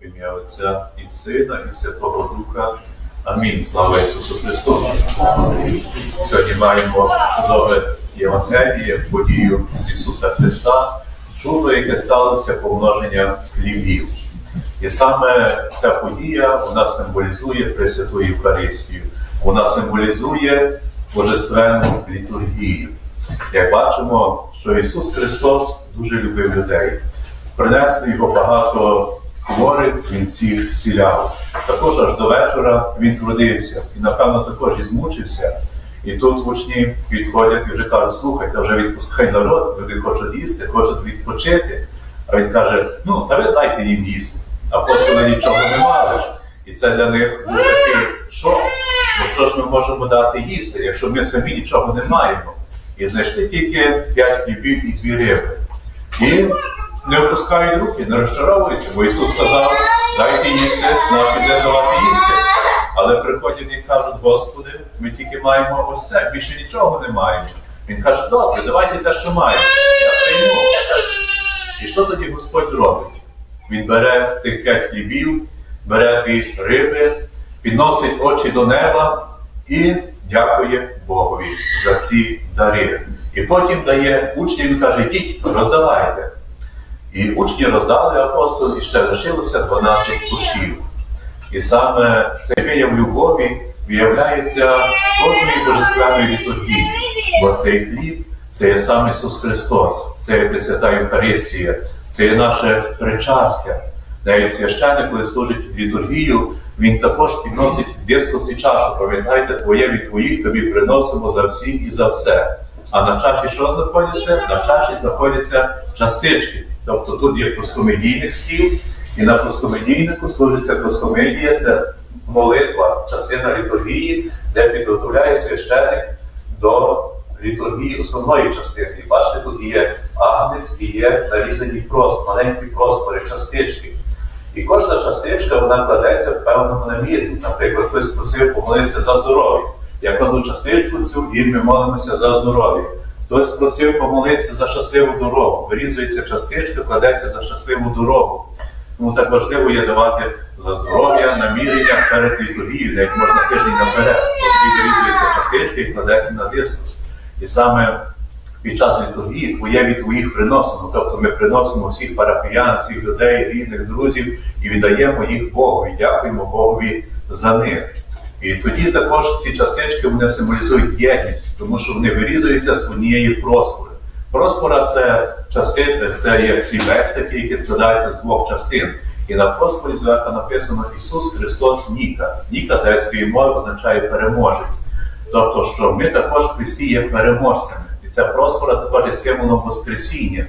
В ім'я Отця і Сина, і Святого Духа. Амінь. Слава Ісусу Христу. Сьогодні маємо чудове Євангеліє, подію Ісуса Христа, чудо, яке сталося помноження хлібів. І саме ця подія вона символізує Пресвяту Євхаристію, вона символізує Божественну літургію. Як бачимо, що Ісус Христос дуже любив людей. Принесли його багато хворих, він всіх зціляв. Також аж до вечора він трудився і, напевно, також і змучився. І тут учні підходять і вже кажуть, слухайте, вже відпускай народ, люди хочуть їсти, хочуть відпочити. А він каже: ну, та ви дайте їм їсти. Апостоли нічого не мали. І це для них був такий шок. Бо що ж ми можемо дати їсти, якщо ми самі нічого не маємо? І знайшли тільки п'ять хлібів і дві риби. І не опускають руки, не розчаровуються, бо Ісус сказав, дайте їсти, значить де давати їсти. Але приходять і кажуть, Господи, ми тільки маємо ось це, більше нічого не маємо. Він каже, добре, давайте те, що маємо. Я прийму. І що тоді Господь робить? Він бере тих п'ять хлібів, бере дві риби, підносить очі до неба і дякує Богові за ці дари. І потім дає учням, каже, йдіть, роздавайте. І учні роздали апостол, і ще лишилося 12 кушів. І саме цей вияв любові виявляється кожної божественної літургії, бо цей хліб це є сам Ісус Христос, це є Пресвята Євхаристія, це є наше причастя. Навіть священник, коли служить літургію, він також підносить дискус і чашу. Пам'ятайте, твоє від твоїх тобі приносимо за всіх і за все. А на чаші що знаходиться? На чаші знаходяться частички. Тобто тут є проскомедійник стіл, і на проскомедійнику служиться проскомедія, це молитва, частина літургії, де підготовляє священник до літургії основної частини. І бачите, тут є агнець і є нарізані просто, маленькі простори, частички. І кожна частичка вона кладеться в певному намірі. Наприклад, хтось просив помолитися за здоров'я. Я кладу частичку цю і ми молимося за здоров'я. Хтось просив помолитися за щасливу дорогу. Вирізується частичка, кладеться за щасливу дорогу. Тому так важливо є давати за здоров'я, намірення перед літургією, навіть можна тиждень наперед. Тоді вирізується частичка і кладеться на дискус. І саме під час літургії твоє від твоїх приносимо. Тобто ми приносимо всіх парафіян, всіх людей, рідних, друзів і віддаємо їх Богу, і дякуємо Богові за них. І тоді також ці частички вони символізують єдність, тому що вони вирізуються з однієї проспори. Проспора це частина, це є хлібець такий, який складається з двох частин. І на проспорі зверху написано Ісус Христос Ніка. Ніка з грецької мови означає переможець. Тобто, що ми також в Христі є переможцями. І ця проспора також є символом Воскресіння.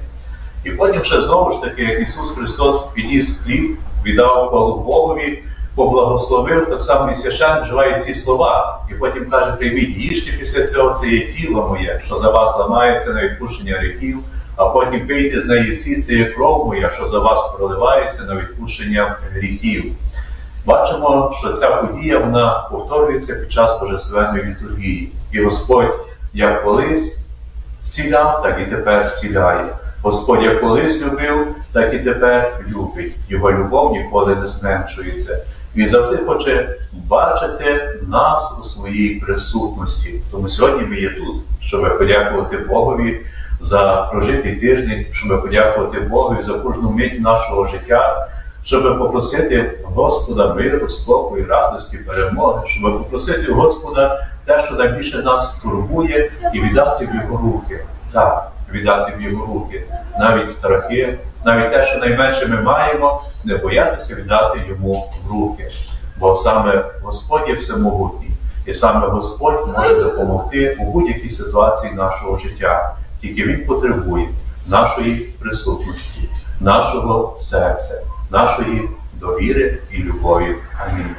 І потім ще знову ж таки, як Ісус Христос підніс хліб, віддав Богові, поблагословив, так само і священник вживає ці слова. І потім каже, прийміть їжте після цього, це є тіло моє, що за вас ламається на відпущення гріхів, а потім пийте з неї всі, це є кров моя, що за вас проливається на відпущення гріхів. Бачимо, що ця подія вона повторюється під час Божественної літургії. І Господь як колись зціляв, так і тепер зціляє. Господь як колись любив, так і тепер любить. Його любов ніколи не зменшується. Він завжди хоче бачити нас у своїй присутності. Тому сьогодні ми є тут, щоб подякувати Богові за прожитий тиждень, щоб подякувати Богові за кожну мить нашого життя, щоб попросити Господа миру, спокою, радості, перемоги, щоб попросити Господа те, що найбільше нас турбує, і віддати в його руки. Так, віддати в його руки, навіть страхи, навіть те, що найменше ми маємо, не боятися віддати йому в руки. Бо саме Господь є всемогутній, і саме Господь може допомогти у будь-якій ситуації нашого життя. Тільки Він потребує нашої присутності, нашого серця, нашої довіри і любові. Амінь.